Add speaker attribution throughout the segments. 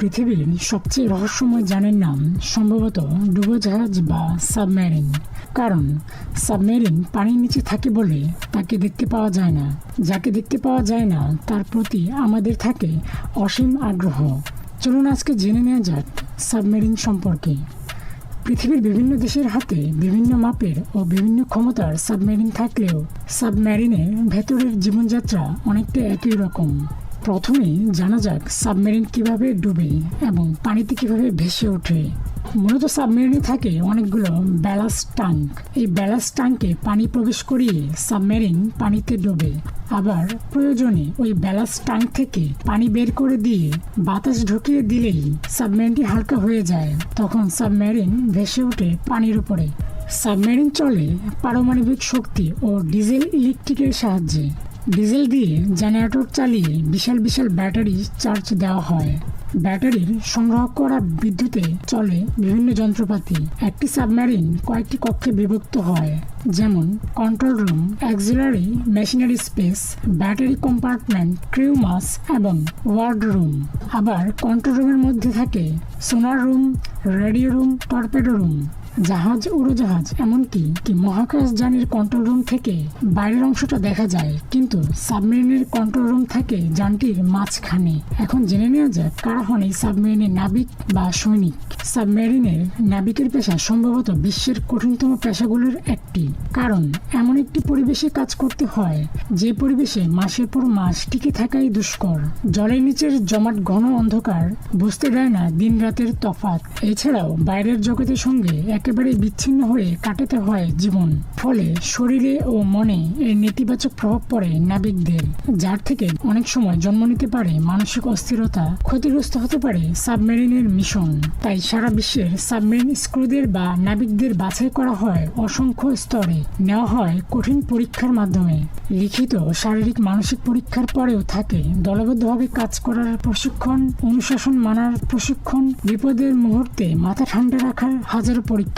Speaker 1: পৃথিবীর সবচেয়ে রহস্যময় যানের নাম সম্ভবত ডুবোজাহাজ বা সাবমেরিন। কারণ সাবমেরিন পানির নিচে থাকে বলে তাকে দেখতে পাওয়া যায় না। যাকে দেখতে পাওয়া যায় না, তার প্রতি আমাদের থাকে অসীম আগ্রহ। চলুন আজকে জেনে নেওয়া যাক সাবমেরিন সম্পর্কে। পৃথিবীর বিভিন্ন দেশের হাতে বিভিন্ন মাপের ও বিভিন্ন ক্ষমতার সাবমেরিন থাকলেও সাবমেরিনের ভেতরের জীবনযাত্রা অনেকটা একই রকম। প্রথমেই জানা যাক সাবমেরিন কীভাবে ডুবে এবং পানিতে কীভাবে ভেসে ওঠে। মূলত সাবমেরিনে থাকে অনেকগুলো ব্যালাস্ট ট্যাঙ্ক। এই ব্যালাস্ট ট্যাঙ্কে পানি প্রবেশ করিয়ে সাবমেরিন পানিতে ডোবে। আবার প্রয়োজনে ওই ব্যালাস্ট ট্যাঙ্ক থেকে পানি বের করে দিয়ে বাতাস ঢুকিয়ে দিলেই সাবমেরিনটি হালকা হয়ে যায়। তখন সাবমেরিন ভেসে ওঠে পানির উপরে। সাবমেরিন চলে পারমাণবিক শক্তি ও ডিজেল ইলেকট্রিকের সাহায্যে। ডিজেল দিয়ে জেনারেটর চালিয়ে বিশাল বিশাল ব্যাটারি চার্জ দেওয়া হয়। ব্যাটারির সংগ্রহ করা বিদ্যুতে চলে বিভিন্ন যন্ত্রপাতি। একটি সাবমেরিন কয়েকটি কক্ষে বিভক্ত হয়, যেমন control room, auxiliary, machinery space, battery compartment, crew mess এবং ওয়ার্ড রুম। আবার কন্ট্রোল রুমের মধ্যে থাকে sonar room, radio room, torpedo room. জাহাজ উড়োজাহাজ এমনকি কি মহাকাশ যানের কন্ট্রোল রুম থেকে বাইরের অংশটা দেখা যায়, কিন্তু সাবমেরিনের কন্ট্রোল রুম থাকে যানটির মাঝখানে। এখন জেনে নেওয়া যাক কারা হন এই সাবমেরিনের নাবিক বা সৈনিক। সাবমেরিনের নাবিকের পেশা সম্ভবত বিশ্বের কঠিনতম পেশাগুলোর একটি। কারণ এমন একটি পরিবেশে কাজ করতে হয়, যে পরিবেশে মাসের পর মাস টিকে থাকাই দুষ্কর। জলের নিচের জমাট ঘন অন্ধকার, বুঝতে দেয় না দিন রাতের তফাৎ। এছাড়াও বাইরের জগতের সঙ্গে একেবারে বিচ্ছিন্ন হয়ে কাটাতে হয় জীবন। ফলে শরীরে ও মনে এর নেতিবাচক প্রভাব পড়ে নাবিকদের, যার থেকে অনেক সময় জন্ম নিতে পারে মানসিক অস্থিরতা, ক্ষতিগ্রস্ত হতে পারে সাবমেরিনের মিশন। তাই সারা বিশ্বের সাবমেরিন স্ক্রুদের বা নাবিকদের বাছাই করা হয় অসংখ্য স্তরে। নেওয়া হয় কঠিন পরীক্ষার মাধ্যমে। লিখিত শারীরিক মানসিক পরীক্ষার পরেও থাকে দলবদ্ধভাবে কাজ করার প্রশিক্ষণ, অনুশাসন মানার প্রশিক্ষণ, বিপদের মুহূর্তে মাথা ঠান্ডা রাখার হাজারো পরীক্ষা।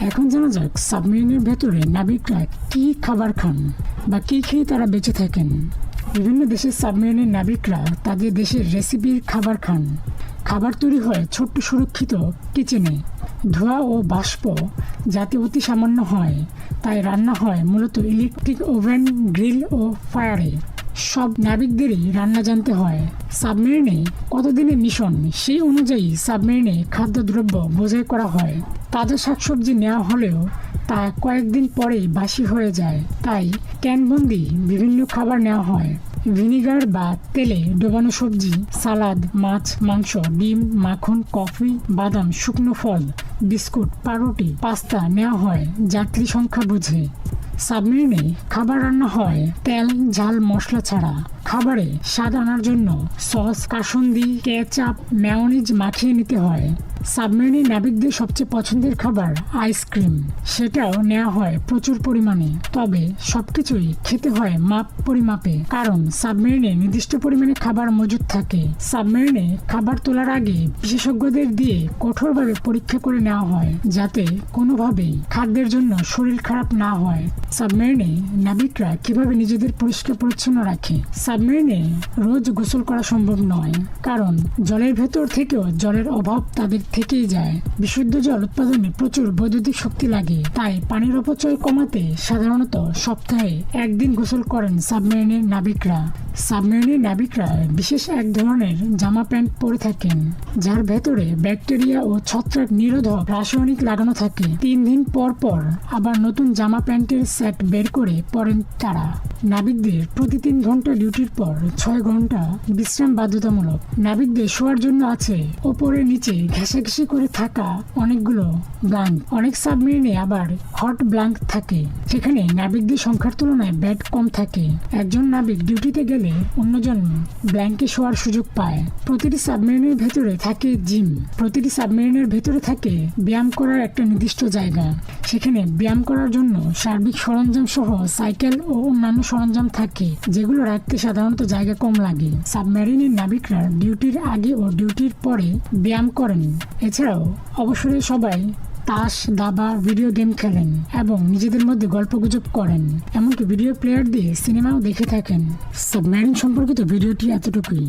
Speaker 1: এখন জানা যাক, সাবমেরিনের ভেতরে নাবিকরা কি খাবার খান বা কি খেয়ে তারা বেঁচে থাকেন। বিভিন্ন দেশের সাবমেরিনের নাবিকরা তাদের দেশের রেসিপির খাবার খান। খাবার তৈরি হয় ছোট্ট সুরক্ষিত কিচেনে। ধোঁয়া ও বাষ্প যাতে অতি সামান্য হয়, তাই রান্না হয় মূলত ইলেকট্রিক ওভেন, গ্রিল ও ফায়ারে। সব নাবিকদেরই রান্না জানতে হয়। সাবমেরিনে কতদিনের মিশন? সেই অনুযায়ী সাবমেরিনে খাদ্যদ্রব্য বোঝাই করা হয়। তাজা শাকসবজি নেওয়া হলেও তা কয়েকদিন পরেই বাসি হয়ে যায়। তাই ক্যানবন্দি বিভিন্ন খাবার নেওয়া হয়। ভিনিগার বা তেলে ডোবানো সবজি, সালাদ, মাছ, মাংস, ডিম, মাখন, কফি, বাদাম, শুকনো ফল, বিস্কুট, পাউরুটি, পাস্তা নেওয়া হয় যাত্রী সংখ্যা বুঝে। সাবমেরিনে খাবার রান্না হয় তেল, ঝাল, মশলা ছাড়া। খাবারে স্বাদ আনার জন্য সস, কাসুন্দি, কেচাপ ম্যাওনিজ মাখিয়ে নিতে হয়। সাবমেরিনে নাবিকদের সবচেয়ে পছন্দের খাবার আইসক্রিম সেটাও নেওয়া হয় প্রচুর পরিমাণে। তবে সবকিছুই খেতে হয় মাপ পরিমাপে। কারণ সাবমেরিনে নির্দিষ্ট পরিমাণে খাবার মজুদ থাকে। সাবমেরিনে খাবার তোলার আগে বিশেষজ্ঞদের দিয়ে কঠোরভাবে পরীক্ষা করে নেওয়া হয়, যাতে কোনোভাবেই খাদ্যের জন্য শরীর খারাপ না হয়। সাবমেরিনে নাবিকরা কীভাবে নিজেদের পরিষ্কার পরিচ্ছন্ন রাখে? সাবমেরিনে রোজ গোসল করা সম্ভব নয়, কারণ জলের ভেতর থেকেও জলের অভাব তাদের থেকেই যায়। বিশুদ্ধ জল উৎপাদনে প্রচুর বৈদ্যুতিক শক্তি লাগে। তাই পানির অপচয় কমাতে সাধারণত সপ্তাহে একদিন গোসল করেন সাবমেরিনের নাবিকরা। সাবমেরিনের নাবিকরা বিশেষ এক ধরনের জামা প্যান্ট পরে থাকেন, যার ভেতরে ব্যাকটেরিয়া ও ছত্রাক নিরোধক রাসায়নিক লাগানো থাকে। তিন দিন পর পর আবার নতুন জামা প্যান্টের সেট বের করে পরেন তারা। নাবিকদের প্রতি তিন ঘণ্টা ডিউটির পর ছয় ঘণ্টা বিশ্রাম বাধ্যতামূলক। নাবিকদের শোয়ার জন্য আছে ওপরে নিচে ঘেঁষাঘেঁষি করে থাকা অনেকগুলো ব্লাঙ্ক। অনেক সাবমেরিনে আবার হট ব্লাঙ্ক থাকে। সেখানে নাবিকদের সংখ্যার তুলনায় ব্যাট কম থাকে। একজন নাবিক ডিউটিতে গেলে অন্যজন ব্ল্যাঙ্কে শোয়ার সুযোগ পায়। প্রতিটি সাবমেরিনের ভেতরে থাকে জিম। প্রতিটি সাবমেরিনের ভেতরে থাকে ব্যায়াম করার একটা নির্দিষ্ট জায়গা। সেখানে ব্যায়াম করার জন্য সার্বিক সরঞ্জাম সহ সাইকেল ও অন্যান্য সরঞ্জাম থাকে, যেগুলো রাখতে সাধারণত জায়গা কম লাগে। সাবমেরিনের নাবিকরা ডিউটির আগে ও ডিউটির পরে ব্যায়াম করেন। এছাড়াও অবসরে সবাই তাস, দাবা, ভিডিও গেম খেলেন এবং নিজেদের মধ্যে গল্পগুজব করেন। এমনকি ভিডিও প্লেয়ার দিয়ে সিনেমাও দেখে থাকেন। সাবমেরিন সম্পর্কিত ভিডিওটি এতটুকুই।